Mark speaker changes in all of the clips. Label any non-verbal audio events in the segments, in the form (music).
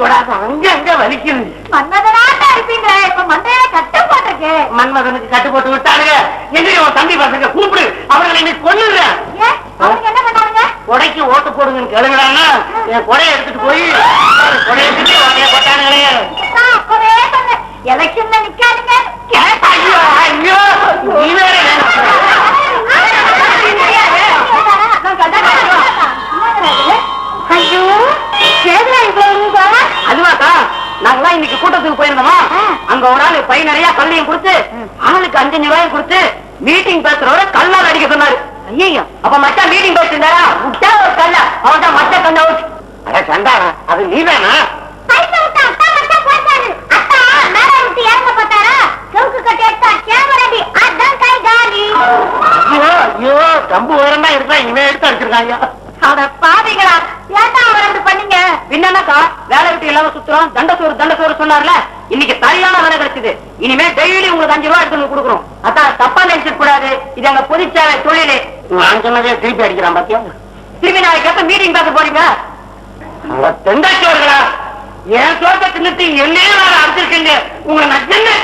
Speaker 1: தொடாத அங்க அங்க வலிக்குது.
Speaker 2: மன்மதனாட்டா இருப்பீங்களே இப்ப மண்டையில கட்ட போட்டிருக்கு.
Speaker 1: மன்மதனுக்கு கட்டு போட்டு விட்டானுங்க எங்க உன் தம்பி பசங்க கூப்பிடு. அவர்களை நீ கொல்லுறேன்
Speaker 2: அவனுக்கு என்ன பண்ணாங்க
Speaker 1: கொடைக்கு ஓட்டு போடுங்கன்னு கேளுங்கடான்னா என் கொடையை எடுத்துட்டு போய் கொடையை எடுத்துட்டு ஐயோ கம்பு தான் இருக்கா இனிமே எடுத்து அடிச்சிருக்காங்க.
Speaker 2: அட பாவிகளா. அப்படி பண்ணீங்க?
Speaker 1: என்னன்னாக்கா வேலை விட்டு இல்லாம சுத்துறோம். தண்டசோறு தண்டசோறு சொன்னார்ல? இன்னைக்கு சரியான வேலை கிடைச்சது. இனிமே டெய்லி உங்களுக்கு அஞ்சு ரூபாய் எடுத்து கொடுக்குறோம். அதான் தப்பா நினைச்சிட கூடாது. இது எங்க பொதுச்சாலை தொழிலு. நான் சொன்னதே திருப்பி அடிக்கிறான் பாத்தியா? திரும்பி நாளைக்கு எப்ப மீட்டிங் பேச போறீங்க? தெண்டாச்சோர்களா என் சோத்தை தின்னுட்டு என்னையே வேற அடிச்சிருக்கீங்க. உங்க நஜ்ஜன்னே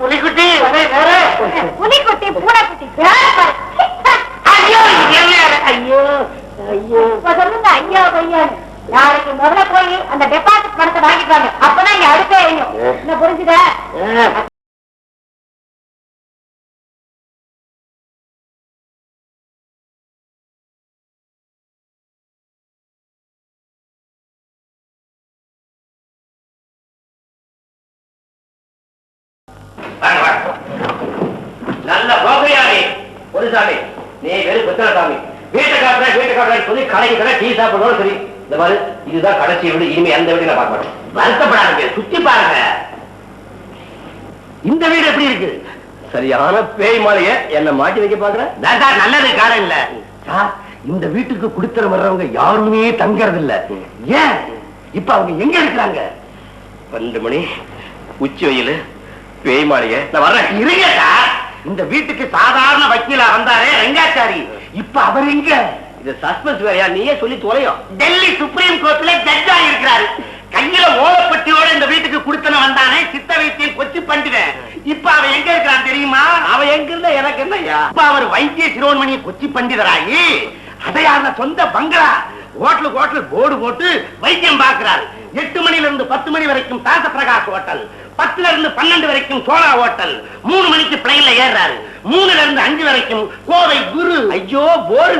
Speaker 1: புலிக்குட்டி
Speaker 2: புலிக்குட்டி பூனைக்குட்டி.
Speaker 1: ஐயோ என்ன? ஐயோ ஐயோ.
Speaker 2: இப்ப சொல்லுங்க ஐயா பையன் நாளைக்கு முதல்ல போய் அந்த டெபாசிட் பணத்தை வாங்கிட்டு வாங்க. அப்பதான் இங்க அடுத்த எரியும்
Speaker 3: பொதுசாமி நீ வெறும் புத்தகசாமி வீட்டை காட்டுற வீட்டை காட்டுற சொல்லி கடைக்கு கடை டீ சாப்பிடுறோம் சரி. இந்த மாதிரி இதுதான் கடைசி வீடு இனிமே எந்த வீடு நான் பார்க்க மாட்டேன். வருத்தப்படாதுங்க சுத்தி பாருங்க. இந்த வீடு எப்படி இருக்கு? சரியான பேய் மாளிகை என்ன மாட்டி வைக்க பாக்குறேன் நல்லது காரணம் இல்ல. சார் இந்த வீட்டுக்கு குடித்தர வர்றவங்க யாருமே தங்கறது இல்ல ஏன்? இப்ப அவங்க எங்க இருக்கிறாங்க? பன்னெண்டு மணி உச்சி வெயில் பேய் மாளிகை நான் வர்றேன். இருங்க சார். இந்த வீட்டுக்கு சாதாரண வக்கீலா வந்தாரே ரங்காச்சாரி. இப்ப அவர் எங்க? இது சஸ்பென்ஸ் வேறையா நீயே சொல்லி தொலையும் டெல்லி சுப்ரீம் கோர்ட்ல ஜட்ஜா இருக்கிறாரு. கையில ஓலப்பட்டியோட இந்த வீட்டுக்கு குடுத்தன வந்தானே சித்த வைத்தியம் கொச்சி பண்டிதன். இப்ப அவன் எங்க இருக்கிறான் தெரியுமா? அவன் எங்க இருந்தா எனக்கு என்னய்யா? இப்ப அவர் வைத்திய சிரோன்மணியை கொச்சி பண்டிதராகி அடையாள சொந்த பங்களா? ஹோட்டலுக்கு ஹோட்டல் போர்டு போட்டு வைத்தியம் பார்க்கிறாரு. எட்டு மணில இருந்து பத்து மணி வரைக்கும் தாச பிரகாஷ் ஹோட்டல். பத்துல இருந்து பன்னெண்டு வரைக்கும் சோழா ஹோட்டல் மூணு மணிக்கு பிளைன்ல ஏறாரு மூணுல இருந்து அஞ்சு வரைக்கும் கோவை குரு. ஐயோ போரு.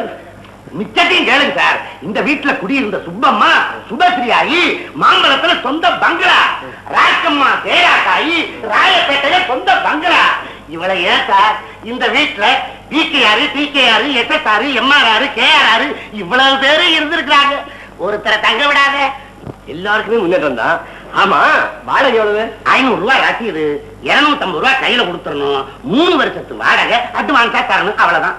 Speaker 3: மிச்சத்தையும் கேளுங்க சார். இந்த வீட்டுல குடியிருந்த சுப்பம்மா சுபஸ்ரீயாயி மாம்பழத்துல சொந்த பங்களா. ராக்கம்மா தேராக்காயி ராயப்பேட்டையில சொந்த பங்களா. இவளை ஏன் சார்? இந்த வீட்டுல PKR TKR SSR MRR KRR இவ்வளவு பேரும் இருந்திருக்கிறாங்க. ஒருத்தரை தங்க விடாத. எல்லாருக்குமே முன்னேற்றம் தான். ஆமா வாடகை எவ்வளவு? ஐநூறு ரூபாய் ரசீது இருநூத்தி ஐம்பது ரூபாய் கையில கொடுத்துடணும் மூணு வருஷத்து வாடகை அட்வான்ஸா தரணும். அவ்வளவுதான்.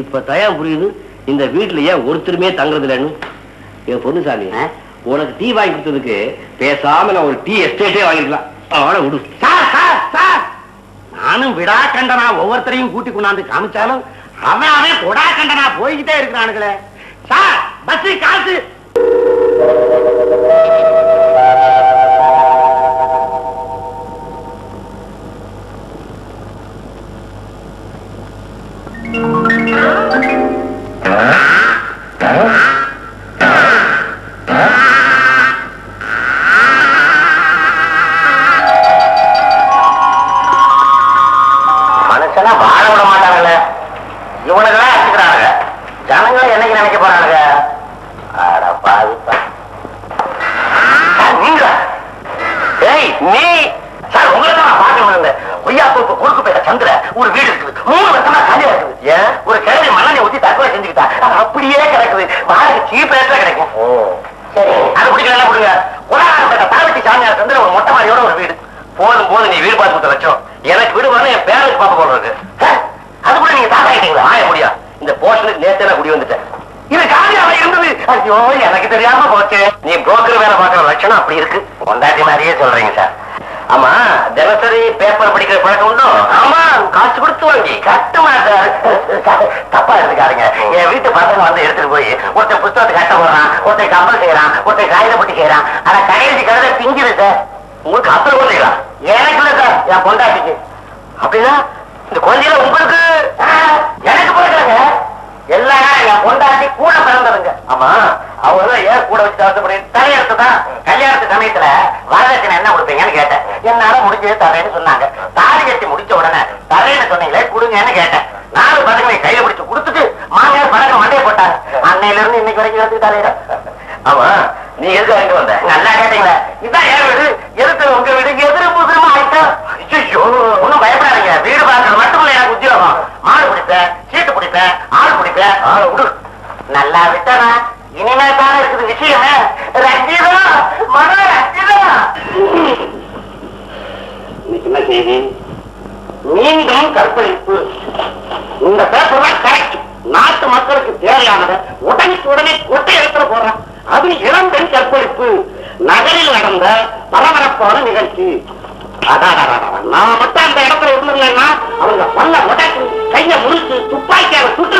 Speaker 3: இப்ப தயா புரியுது. இந்த வீட்டுல ஏன் ஒருத்தருமே தங்குறது இல்லைன்னு என் பொண்ணுசாமி உனக்கு டீ வாங்கி கொடுத்ததுக்கு பேசாம நான் ஒரு டீ எஸ்டேட்டே வாங்கிக்கலாம் அவனை விடு. Sir sir sir! நானும் விடா கண்டனா ஒவ்வொருத்தரையும் கூட்டி கொண்டாந்து காமிச்சாலும் அவன் அவன் கொடா கண்டனா போய்கிட்டே இருக்கிறானுங்களே. சார் பஸ் காசு! மனுஷனா வாழ விட மாட்டாங்கல்ல? இவனுக்கெல்லாம் அடிச்சுக்கிறானுங்க. ஜனங்களை என்னைக்கு நினைக்க போறானுங்க? ஏய் நீ சார் உங்களை நான் பார்க்க வந்தேன் கொய்யா தோப்பு குறுக்கு போயிட்ட சந்திர ஒரு வீடு இருக்குது. மூணு வருஷமா காலியா இருக்குது. ஏன்? ஒரு கிழமை மண்ணெண்ணை ஊத்தி தற்கொலை செஞ்சுக்கிட்டா. அது அப்படியே கிடக்குது. வாடகை சீப் ரேட்ல கிடைக்கும். சரி அது பிடிக்கல கொடுங்க. உலகாரப்பட்ட பாவட்டி சாமியார் சந்திர ஒரு மொட்டை மாடியோட ஒரு வீடு. போதும் போதும் நீ வீடு பார்த்து லட்சம். எனக்கு வீடு வரணும் என் போல இருக்கு. சார், அது கூட நீங்க தாத்தா ஆயிட்டீங்களா ஆய முடியா. இந்த போர்ஷனுக்கு நேத்தே நான் குடி வந்துட்டேன். இது காலியாக இருந்தது. ஐயோ எனக்கு தெரியாம போச்சு. நீ புரோக்கர் வேலை பார்க்கிற லட்சணம் அப்படி இருக்கு. பொண்டாட்டி மாதிரியே சொல்றீங்க சார். ஆமா தினசரி பேப்பர் படிக்கிற பழக்கம் உண்டோ? ஆமா காசு கொடுத்து வாங்கி. கட்டுமா சார். தப்பா எடுத்துக்காருங்க என் வீட்டு பசங்க வந்து எடுத்துட்டு போய் ஒருத்தன் புத்தகத்தை கட்ட போடுறான் ஒருத்தன் கம்பல் செய்யறான் ஒருத்தன் காகித பட்டி செய்யறான். ஆனா கடைசி கழுத பிஞ்சுது சார். உங்களுக்கு அப்புறம் போடுறீங்களா எனக்கு இல்ல சார்? என் பொண்டாட்டிக்கு. அப்படின்னா இந்த குழந்தையில உங்களுக்கு? எனக்கு போடுறாங்க எல்லாம் என் பொண்டாட்டி கூட பிறந்ததுங்க. ஆமா. அவங்க ஏன் கூட வச்சு அவசப்படுறேன் தலையெழுத்து தான். கல்யாணத்து சமயத்துல வரதட்சணை என்ன கொடுப்பீங்கன்னு கேட்டேன். என்னால முடிஞ்சது தரேன்னு சொன்னாங்க. தாலி கட்டி முடிச்ச உடனே தரேன்னு சொன்னீங்களே கொடுங்கன்னு கேட்டேன். நாலு பதங்களை கையில பிடிச்சு கொடுத்துட்டு மாமியார் பதக்கம் மண்டையை போட்டாங்க. அன்னையில இருந்து இன்னைக்கு வரைக்கும் வந்து தலையில ஆமா. நீ எதுக்கு வாங்கிட்டு வந்த? நல்லா கேட்டீங்களா. இதான் என் வீடு. எதிர்த்து உங்க வீடு? எதிர புதுமா ஆயிட்டா? ஐயோ ஒண்ணும் பயப்படாதீங்க. வீடு பார்க்கறது மட்டும் எனக்கு உத்தியோகம். மாடு பிடிப்பேன் சீட்டு பிடிப்பேன் ஆள் பிடிப்பேன். விடு. நல்லா விட்டனா? இனிமே தானே இருக்குது விஷயமே. ரஞ்சிதா மன ரஞ்சிதா. என்ன செய்தி மீண்டும் கற்பழிப்பு. இந்த பேப்பர் கரெக்ட் நாட்டு மக்களுக்கு தேவையானதை உடனே உடனே கொட்டை எடுத்துட போடுறான் அது இளம்பெண் கற்பழிப்பு. நகரில் நடந்த பரபரப்பான நிகழ்ச்சி. நான் மட்டும் அந்த இடத்துல இருந்திருந்தேன்னா அவங்க பல்ல உடச்சு கைய முடிச்சு துப்பாக்கியால சுட்டு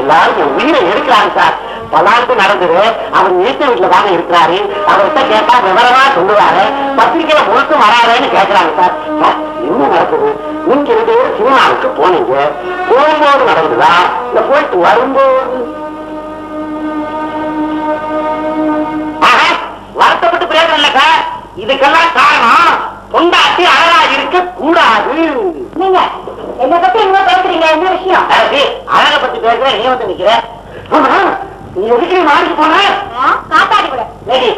Speaker 3: எல்லாரும் என் உயிரை எடுக்கிறாங்க சார். பலாண்டு நடந்தது. அவர் நீச்ச வீட்டுல தானே இருக்கிறாரு. அவர்கிட்ட கேட்டா விவரமா சொல்லுவாரு. பத்திரிகையில முழுக்க வராதுன்னு கேட்கிறாங்க சார். சார், என்ன நடக்குது? நீங்க ரெண்டு பேரும் சினிமாவுக்கு போனீங்க. போகும்போது நடந்ததா? இல்ல போயிட்டு வரும்போது வருத்தப்பட்டு பிரயோஜனம் இல்ல சார் இதுக்கெல்லாம் காரணம் பொண்டாட்டி அழகா இருக்க கூடாது
Speaker 2: நீங்க என்ன பத்தி என்ன பேசுறீங்க? என்ன விஷயம்?
Speaker 3: அழகை பத்தி பேசுற நீ வந்து நிக்கிற. ஆமா, நீ எதுக்கு மாறிக்கு போன?
Speaker 2: காத்தாடி கூட.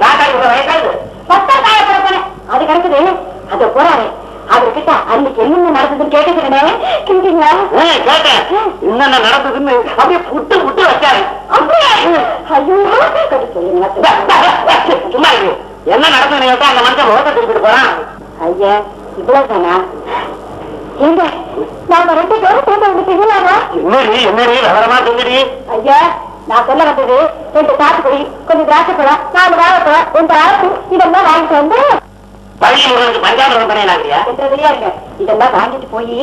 Speaker 3: காட்டாடி கூட வயசாகுது.
Speaker 2: பத்தம் காய போனேன் அது கிடக்குது. அது போறாரு. அவர்கிட்ட அன்னைக்கு என்னென்ன நடந்ததுன்னு கேட்டுக்கிறேன் கேட்டீங்களா?
Speaker 3: கேட்டேன். என்னென்ன நடந்ததுன்னு அப்படியே புட்டு புட்டு வச்சாரு.
Speaker 2: ஐயோ
Speaker 3: சும்மா என்ன நடந்ததுன்னு கேட்டா அந்த மனுஷன் முகத்தை திருப்பிட்டு போறான்.
Speaker 2: ஐயா இவ்வளவு தானா? ஏங்க நாம ரெண்டு பேரும் சேர்ந்து வந்து செய்யலாமா
Speaker 3: என்னடி என்னடி விவரமா சொல்லுடி.
Speaker 2: ஐயா நான் சொல்ல வந்தது ரெண்டு சாத்துக்குடி கொஞ்சம் திராட்சை பழம் நாலு வாழைப்பழம் ரெண்டு ஆரப்பு இதெல்லாம் வாங்கிட்டு வந்து
Speaker 3: பள்ளி முருகனுக்கு பஞ்சாமிரம் பண்ணினாங்கயா
Speaker 2: இதெல்லாம் வாங்கிட்டு போய்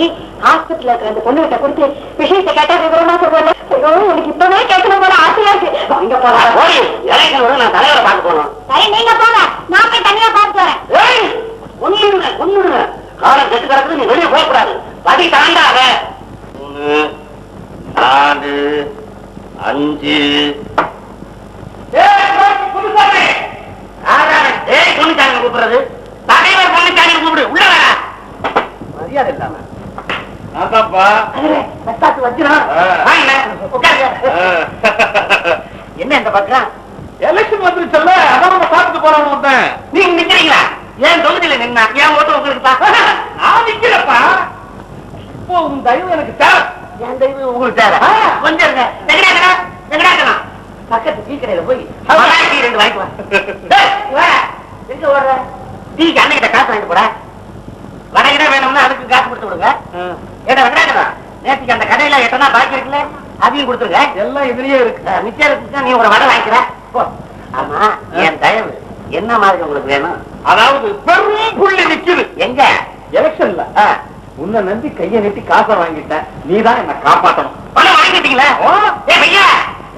Speaker 2: ஹாஸ்பிட்டல்ல இருக்கிற அந்த பொண்ணு கிட்ட கொடுத்து விஷயத்தை கேட்டா விவரமா சொல்றேன் ஐயோ எனக்கு இப்பவே கேட்கணும் போல ஆசையா இருக்கு. வாங்க போலாம்.
Speaker 3: போய் நான் தலைவரை பார்க்க போகணும்.
Speaker 2: சரி நீங்க போங்க. நான் போய் தனியா பார்த்து வரேன்.
Speaker 3: ஏய், கொன்னுடுங்க, கொன்னுடுங்க. காலம் கெட்டு கிடக்குது நீ வெளியே போக கூடாது படி தாண்டாத. மூணு நாலு அஞ்சு. பொண்ணுச்சாமி கூப்பிடுறது? தலைவர் கூப்பிடு உள்ள மரியாதை இல்லாம. என்ன இந்த பக்கம்?
Speaker 4: எலெக்ஷன் வந்துருச்சல்ல அதான் நம்ம பார்த்துட்டு வந்தேன்.
Speaker 3: நீங்க நிக்கிறீங்களா? ஏன் தொகுதியில நின்னா? ஏன் ஓட்டு உங்களுக்கு
Speaker 4: நான் நிக்கிறப்பா இப்போ உன் தயவு எனக்கு தேவை.
Speaker 3: என் தெய்வம் உங்களுக்கு தேவை. கொஞ்சம் வெங்கடாச்சலம் பக்கத்து டீ கடையில போய் டீ ரெண்டு வாங்கிட்டு வா. டேய், இங்க வா. எங்க ஓடுற? டீக்கு அண்ணகிட்ட காசு வாங்கிட்டு வடகிட வேணும்னா அதுக்கு காசு கொடுத்து விடுங்க. ஏடா வெங்கடாச்சலம் நேற்றுக்கு அந்த கடையில எட்டனா பாக்கி இருக்குல்ல? அதையும் கொடுத்துருங்க.
Speaker 4: எல்லாம் இதுலயே இருக்கு.
Speaker 3: மிச்சம் இருக்குன்னா நீ ஒரு வடை வாங்கிக்கிற. போ. ஆமா என் தயவு. என்ன மாதிரி உங்களுக்கு வேணும்?
Speaker 4: அதாவது பெரும் புள்ளி நிக்குது.
Speaker 3: எங்க?
Speaker 4: எலெக்ஷன்ல. உன்னை நம்பி கைய நீட்டி காசை வாங்கிட்டேன். நீதான் என்ன காப்பாத்தணும்.
Speaker 3: பணம் வாங்கிட்டீங்களா. ஏ பையா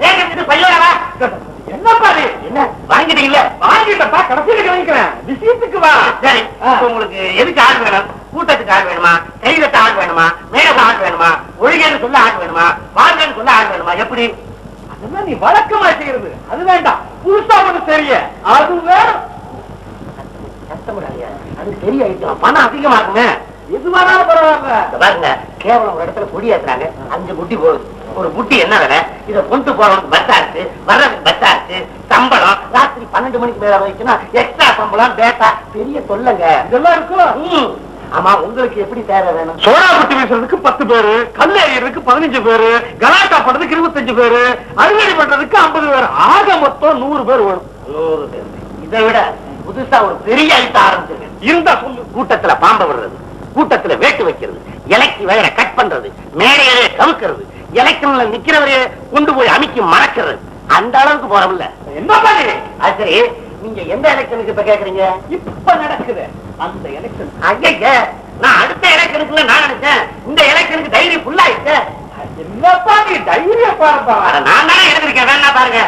Speaker 3: ஏன் இது (laughs) என்ன? வாங்கிட்டீங்களா
Speaker 4: வாங்கிட்டப்பா கடைசியில வாங்கிக்கிறேன். விஷயத்துக்கு வா.
Speaker 3: சரி உங்களுக்கு எதுக்கு ஆள் வேணும்? கூட்டத்துக்கு ஆள் வேணுமா? கைதட்ட ஆள் வேணுமா? மேடக்கு ஆள் வேணுமா? ஒழுங்கன்னு சொல்ல ஆள் வேணுமா? வாழ்கன்னு சொல்ல ஆள் வேணுமா? எப்படி?
Speaker 4: அதெல்லாம் நீ வழக்கமா செய்யறது. அது வேண்டாம். புதுசா ஒண்ணு தெரிய. அது வேணும்.
Speaker 3: கஷ்டப்படாதீங்க. அது பெரிய ஐட்டம் பணம் அதிகமாகுங்க
Speaker 4: எதுவானாலும் பரவாயில்ல.
Speaker 3: இத பாருங்க. கேவலம் ஒரு இடத்துல பொடி ஏத்துறாங்க. அஞ்சு புட்டி போகுது. ஒரு புட்டி என்ன விலை? இத கொண்டு போறவனுக்கு பஸ்ஸா இருக்கு வர்றதுக்கு பஸ்ஸா இருக்கு சம்பளம் ராத்திரி பன்னெண்டு மணிக்கு மேல வச்சுன்னா எக்ஸ்ட்ரா சம்பளம் டேட்டா பெரிய தொல்லைங்க.
Speaker 4: இதெல்லாம் இருக்கும்.
Speaker 3: ஆமா உங்களுக்கு எப்படி தேவை வேணும்?
Speaker 4: சோடா புட்டி வீசுறதுக்கு பத்து பேரு கல் எறியறதுக்கு பதினஞ்சு பேரு கலாட்டா பண்றதுக்கு இருபத்தஞ்சு பேரு அறுவடை பண்றதுக்கு ஐம்பது பேரு ஆக மொத்தம் நூறு பேர் வேணும்.
Speaker 3: நூறு பேர். இதை விட புதுசா ஒரு பெரிய ஐட்டம் ஆரம்பிச்சிருக்கு.
Speaker 4: இருந்தா சொல்லு.
Speaker 3: கூட்டத்துல பாம்ப விடுறது கூட்டத்துல வேட்டு வைக்கிறது இலைக்கு வயரை கட் பண்றது மேடையிலே கவுக்கிறது எலெக்ஷன்ல நிக்கிறவரையே கொண்டு போய் அமுக்கி மறக்கிறது. அந்த அளவுக்கு போறோம்ல
Speaker 4: என்ன பண்ணி
Speaker 3: அது சரி. நீங்க எந்த எலெக்ஷனுக்கு இப்ப கேக்குறீங்க?
Speaker 4: இப்ப நடக்குது. அந்த எலெக்ஷன்
Speaker 3: ஐய நான் அடுத்த எலெக்ஷனுக்குள்ள நான் நினைச்சேன். இந்த எலெக்ஷனுக்கு டைரி ஃபுல் ஆயிடுச்சு.
Speaker 4: என்னப்பா நீ தைரிய பாருப்பா.
Speaker 3: நான் தானே எழுதிருக்கேன் வேணா பாருங்க.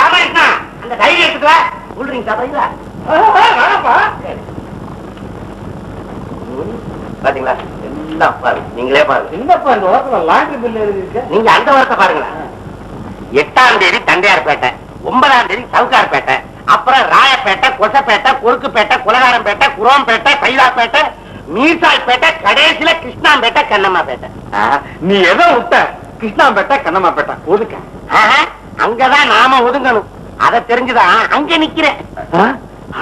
Speaker 3: ராமகிருஷ்ணா அந்த எடுத்துட்டு வா. சொல்றீங்க சாப்பிடுறீங்களா?
Speaker 4: வேணாப்பா
Speaker 3: பாத்தீங்களா? எல்லாம் பாருங்க நீங்களே பாருங்க.
Speaker 4: என்னப்பா இந்த ஓரத்துல லாண்டரி பில் எழுதிருக்க
Speaker 3: நீங்க அந்த வார்த்தை பாருங்களேன். எட்டாம் தேதி தண்டையார்பேட்டை ஒன்பதாம் தேதி சவுக்கார்பேட்டை அப்புறம் ராயப்பேட்டை கொசப்பேட்டை கொருக்குப்பேட்டை குலகாரம்பேட்டை குரோம்பேட்டை பைலாப்பேட்டை மீசாய்பேட்டை கடைசியில கிருஷ்ணாம்பேட்டை கண்ணம்மாப்பேட்டை.
Speaker 4: நீ எதை விட்ட? கிருஷ்ணாம்பேட்டை கண்ணம்மாப்பேட்டை ஒதுக்க.
Speaker 3: அங்கதான் நாம ஒதுங்கணும். அதை தெரிஞ்சுதான் அங்க நிக்கிறேன்.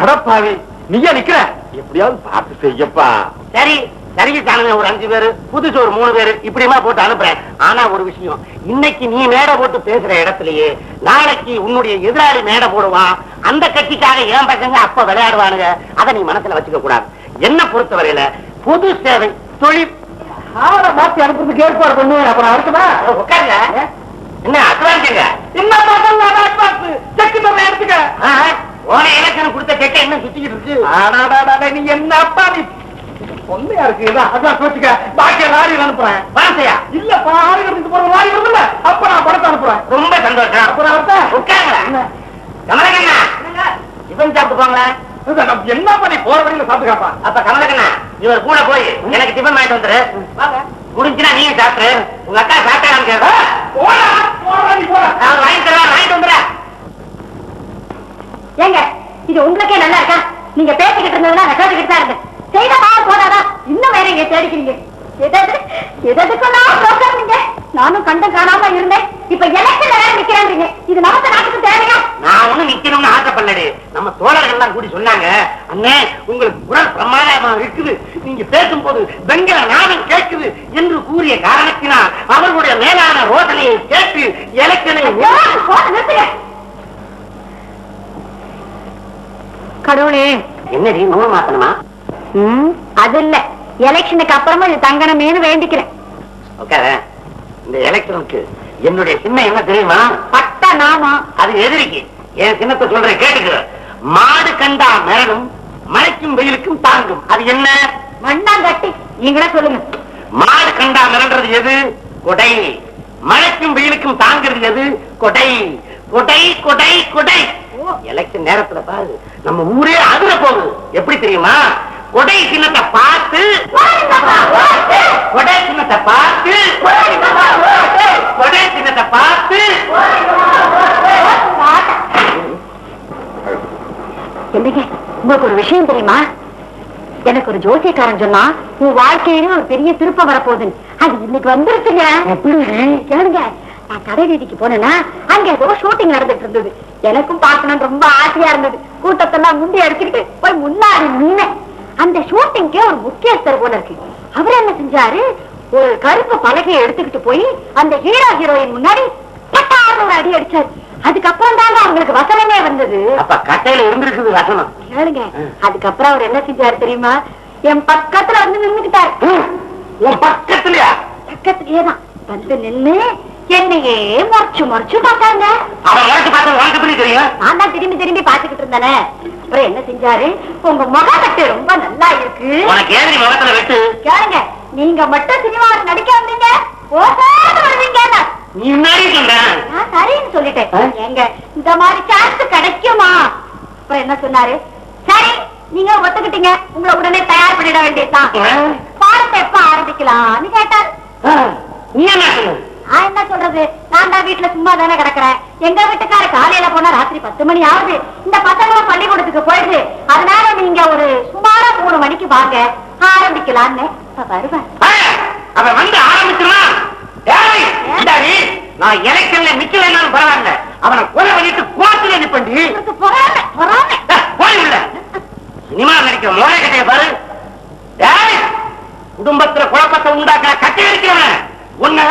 Speaker 4: அடப்பாவி நீயா நிக்கிற? எப்படியாவது பார்த்து செய்யப்பா.
Speaker 3: சரி ஆனவங்க ஒரு அஞ்சு பேரு புதுசு ஒரு மூணு பேரு இப்படிமா போட்டு அனுப்புறேன். ஆனா ஒரு விஷயம் இன்னைக்கு நீ மேடை போட்டு பேசுற இடத்துலயே நாளைக்கு உன்னுடைய எதிராளி மேடை போடுவான் அந்த கட்சிக்காக ஏன் பசங்க அப்ப விளையாடுவானுங்க அதை நீ மனசுல வச்சுக்க கூடாது. என்ன பொறுத்தவரையில பொது சேவை தொழில்.
Speaker 4: ஆளை மாத்தி அனுப்புறதுக்கு ஏற்பாடு பண்ணுவேன். அப்புறம் அடுத்ததா?
Speaker 3: உட்காருங்க. என்ன அட்வான்ஸுங்க
Speaker 4: என்ன பார்த்து செக்கு எடுத்துக்க.
Speaker 3: போன எலெக்ஷன் கொடுத்த செட்டை என்ன சுத்திக்கிட்டு இருக்கு.
Speaker 4: நீ என்னப்பா நீ பொண்ணையா இருக்கு? இதான் அதான் வச்சுக்க பாக்கிய லாரி அனுப்புறேன்.
Speaker 3: பணத்தையா
Speaker 4: இல்லப்பா ஆளுகளுக்கு போற லாரி வருதுல்ல அப்ப நான் படத்தை அனுப்புறேன்.
Speaker 3: ரொம்ப சந்தோஷம்.
Speaker 4: அப்புறம் அடுத்த
Speaker 3: உட்காருங்க. கமலக்கண்ணா. டிஃபன் சாப்பிட்டு போங்களேன்.
Speaker 4: என்னப்பா நீ போற வழியில சாப்பிட்டுக்காப்பா
Speaker 3: அப்ப கமலக்கண்ணா இவர் கூட போய் எனக்கு டிஃபன் வாங்கிட்டு வந்துரு. முடிஞ்சுனா நீங்க சாப்பிட்டு உங்க அக்கா சாப்பிட்டான்னு கேட்க
Speaker 4: போடா போடா நீ போடா.
Speaker 3: அவர் வாங்கி தருவார் வாங்கிட்டு வந்துடுற
Speaker 2: ஏங்க இது உங்களுக்கே நல்லா இருக்கா? நீங்க பேசிக்கிட்டு இருந்ததுன்னா கேட்டுக்கிட்டு தான் இருந்தேன். செய்த பாவம் போதாதா? இன்னும் வேற எங்க தேடிக்கிறீங்க. எதாவது எதுக்கெல்லாம் பேசுறீங்க நானும் கண்டு காணாம இருந்தேன். இப்ப எலெக்ஷன்ல வேற நிக்கிறேன்றீங்க. இது நமக்கு நாட்டுக்கு தேவையா?
Speaker 3: நான் ஒண்ணும் நிக்கணும்னு ஆசைப்படலடி. நம்ம தோழர்கள் எல்லாம் கூடி சொன்னாங்க. அண்ணே உங்களுக்கு குரல் பிரமாதமா இருக்குது. நீங்க பேசும்போது வெங்கல நாதம் கேட்குது என்று கூறிய காரணத்தினால் அவர்களுடைய மேலான ரோதனையை கேட்டு எலெக்ஷனை.
Speaker 2: கடவுளே.
Speaker 3: என்னடி நூறு மாத்தணுமா
Speaker 2: அது இல்ல எலெக்ஷனுக்கு அப்புறமா இது தங்கணுமேனு வேண்டிக்கிறேன்.
Speaker 3: இந்த எலெக்ஷனுக்கு என்னுடைய சின்ன என்ன தெரியுமா?
Speaker 2: பட்ட நாமம்
Speaker 3: அது எதிரிக்கு. என் சின்னத்தை சொல்றேன் கேட்டுக்க. மாடு கண்டா மிரடும் மழைக்கும் வெயிலுக்கும் தாங்கும். அது என்ன?
Speaker 2: மண்ணாங்கட்டி. நீங்களே சொல்லுங்க.
Speaker 3: மாடு கண்டா மிரண்டது எது? கொடை. மழைக்கும் வெயிலுக்கும் தாங்கிறது எது? கொடை. கொடை கொடை கொடை. எலெக்ஷன் நேரத்துல பாரு நம்ம ஊரே அதிர போகுது. எப்படி தெரியுமா? கொடை சின்னத்தை பார்த்து கொடை சின்னத்தை பார்த்து கொடை சின்னத்தை பார்த்து.
Speaker 2: என்னங்க உங்களுக்கு ஒரு விஷயம் தெரியுமா? எனக்கு ஒரு ஜோசியக்காரன் சொன்னா உன் வாழ்க்கையில ஒரு பெரிய திருப்பம் வரப்போகுதுன்னு. அது இன்னைக்கு வந்துருச்சுங்க. கேளுங்க நான் கடை வீதிக்கு போனேன்னா அங்க ஏதோ ஷூட்டிங் நடந்துட்டு இருந்தது. எனக்கும் பார்க்கணும்னு ரொம்ப ஆசையா இருந்தது. கூட்டத்தெல்லாம் முண்டி அடிச்சுக்கிட்டு போய் முன்னாடி நின்னேன். அந்த ஷூட்டிங்கே ஒரு முக்கியஸ்தர் போல இருக்கு. அவர் என்ன செஞ்சாரு? ஒரு கருப்பு பலகையை எடுத்துக்கிட்டு போய் அந்த ஹீரோ ஹீரோயின் முன்னாடி பட்டான்னு ஒரு அடி அடிச்சாரு. அதுக்கப்புறம் தாங்க அவங்களுக்கு வசனமே வந்தது.
Speaker 3: அப்ப கட்டையில இருந்திருக்குது வசனம்.
Speaker 2: கேளுங்க. அதுக்கப்புறம் அவர் என்ன செஞ்சாரு தெரியுமா? என் பக்கத்துல வந்து நின்னுக்கிட்டாரு.
Speaker 3: உன் பக்கத்துலயா?
Speaker 2: பக்கத்துலயே தான் வந்து நின்னு என்னையே மறைச்சு மறைச்சு பார்த்தாங்க. நான் தான் திரும்பி திரும்பி பாத்துக்கிட்டு இருந்தேனே. அப்புறம் என்ன செஞ்சாரு? உங்க இருக்கு
Speaker 3: உனக்கு ஏதிரி முகத்துல வெட்டு?
Speaker 2: கேளுங்க நீங்க மட்டும் சினிமாவுக்கு நடிக்க வந்தீங்க? ஓசாத வருவீங்க
Speaker 3: நீ முன்னாடி சொல்றேன்
Speaker 2: நான் சரின்னு சொல்லிட்டேன். ஏங்க இந்த மாதிரி சான்ஸ் கிடைக்குமா? அப்புறம் என்ன சொன்னாரு? சரி நீங்க ஒத்துக்கிட்டீங்க. உங்களை உடனே தயார் பண்ணிட வேண்டியதுதான். பாடத்தை எப்ப ஆரம்பிக்கலாம்னு கேட்டாரு.
Speaker 3: நீ என்ன சொல்லு
Speaker 2: நான் என்ன சொல்றது? நான் தான் வீட்டுல சும்மா தானே கிடக்குறேன். எங்க வீட்டுக்கார காலையில போனா ராத்திரி பத்து மணி ஆகுது. இந்த பசங்களும் பள்ளிக்கூடத்துக்கு போயிடுது அதனால நீங்க ஒரு சுமாரா மூணு மணிக்கு வாங்க. ஆரம்பிக்கலாம்னு. இப்ப வருவேன்.
Speaker 3: அவன் வந்து ஆரம்பிச்சிருவான் நான் எலெக்ஷன்ல நிக்கலைன்னாலும் பரவாயில்ல. அவனை கொலை பண்ணிட்டு கோர்ட்டுல நிப்பண்டி.
Speaker 2: பொறாமை பொறாமை.
Speaker 3: போய் உள்ள. சினிமா நடிக்கிற மோரை கட்டைய பாரு. குடும்பத்துல குழப்பத்தை உண்டாக்குற கட்டை இருக்கிறவன் உன்ன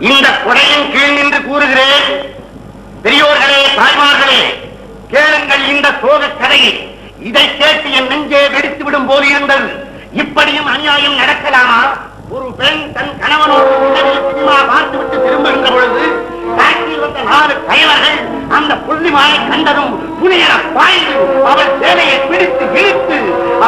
Speaker 3: இந்த கொடையின் கீழ் நின்று கூறுகிறேன். பெரியோர்களே தாய்மார்களே கேளுங்கள் இந்த சோக கதையை. இதை கேட்டு என் நெஞ்சே வெடித்து விடும் போது இருந்தது. இப்படியும் அநியாயம் நடக்கலாமா? ஒரு பெண் தன் கணவனோடு உடனே சினிமா பார்த்துவிட்டு திரும்புகின்ற பொழுது டாக்ஸியில் வந்த நாலு தலைவர்கள்
Speaker 1: அந்த புள்ளிமாரை கண்டதும் புனியன பாய்ந்து அவள் சேலையை பிடித்து இழுத்து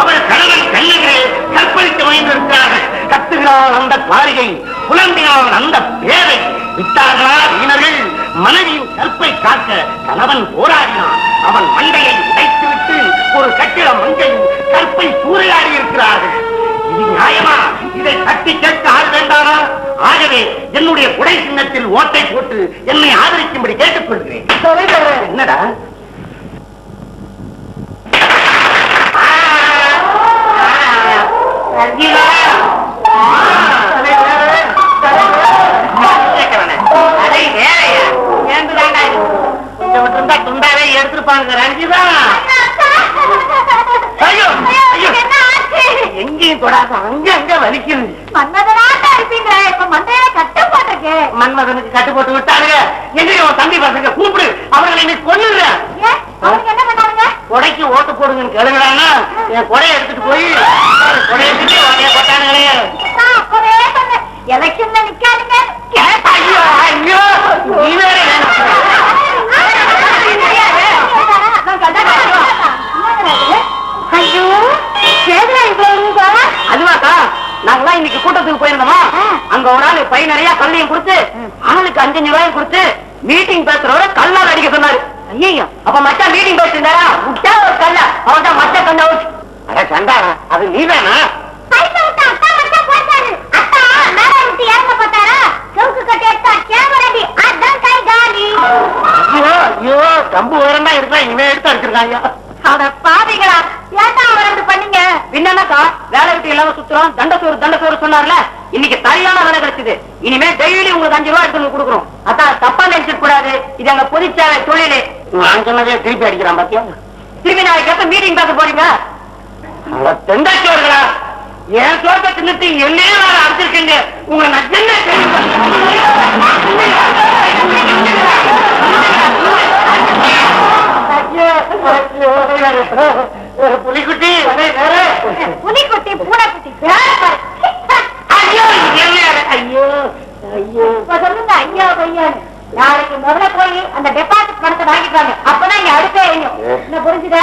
Speaker 1: அவள் கணவன் கண்ணுகளை கற்பழித்து வைத்திருக்கிறார்கள். கத்துகிறாள் அந்த காரிகை புலம்பினாள் அந்த பேரை விட்டார்களா வீணர்கள் மனைவியின் கற்பை காக்க கணவன் போராடினான். அவன் மண்டையை உடைத்துவிட்டு ஒரு கட்டிட மங்கையும் கற்பை சூறையாடி இருக்கிறார்கள். இது நியாயமா? இதை தட்டி கேட்க ஆள் வேண்டாரா ஆகவே என்னுடைய குடை சின்னத்தில் ஓட்டை போட்டு என்னை ஆதரிக்கும்படி கேட்டுக்கொள்கிறேன். என்னடா? துண்டாவே எடுத்துருப்பாங்க ரஞ்சிதா. ஐயோ ஐயோ. எங்கேயும் தொடாத அங்க அங்க வலிக்குது.
Speaker 2: மன்மதனாட்டா இருப்பீங்களே இப்ப மண்டையில கட்ட போட்டிருக்கு.
Speaker 1: மன்மதனுக்கு கட்டு போட்டு விட்டாருங்க எங்கேயும் உன் தம்பி பசங்க கூப்பிடு. அவர்களை நீ கொல்லுங்க.
Speaker 2: என்ன பண்ணாங்க
Speaker 1: கொடைக்கு ஓட்டு போடுங்கன்னு கேளுங்கடான்னா என் கொடையை எடுத்துட்டு போய் கொடையை எடுத்துட்டு உடனே போட்டானுங்களே.
Speaker 2: எலெக்ஷன்ல நிக்காதீங்க.
Speaker 1: ஐயோ ஐயோ. நீ வேற
Speaker 5: நாங்களாம் இன்னைக்கு கூட்டத்துக்கு போயிருந்தோமா. அங்க ஒரு ஆளு பை நிறைய கல்லையும் கொடுத்து ஆளுக்கு அஞ்சஞ்சு ரூபாயும் கொடுத்து மீட்டிங் பேசுறவர கல்லால் அடிக்க சொன்னாரு. ஐயோ அப்ப மச்சான் மீட்டிங் பேசிருந்தாரா விட்டா ஒரு கல்ல. அவன் தான் மச்ச கண்ண ஊச்சு
Speaker 1: அட சண்டாரா அது
Speaker 2: கை காலி.
Speaker 1: ஐயோ கம்பு உயரமா இருந்தா இவன் எடுத்து அடிச்சிருக்காங்க
Speaker 2: அட பாவிகளா ஏன்டா அவரண்டு
Speaker 5: பின்னக்கா வேலை விட்டு இல்லாம சுத்துறோம் தண்டசோறு தண்டசோறு சொன்னார்ல இன்னைக்கு சரியான வேலை கிடைச்சது. இனிமே டெய்லி உங்களுக்கு அஞ்சு ரூபாய் எடுத்து கொடுக்குறோம். அதான் தப்பா நினைச்சிட கூடாது. இது எங்க பொதுச்சேவை தொழிலு.
Speaker 1: நான் சொன்னதே திருப்பி அடிக்கிறான் பாத்தியா?
Speaker 5: திரும்பி நாளைக்கு எப்ப மீட்டிங் பேச போறீங்க?
Speaker 1: தெண்டாச்சோர்களா? என் சோத்தை தின்னுட்டு என்னையே வேற அடிச்சிருக்கீங்க? உங்களை நான் என்ன புலிக்குட்டி.
Speaker 2: புலிக்குட்டி பூனைக்குட்டி.
Speaker 1: ஐயோ ஐயோ ஐயோ
Speaker 2: இப்ப சொல்லுங்க ஐயா பையன் நாளைக்கு முதல்ல போய் அந்த டெபாசிட் பணத்தை வாங்கிட்டு வாங்க அப்பதான் இங்க அடுத்த என்ன புரிஞ்சுத?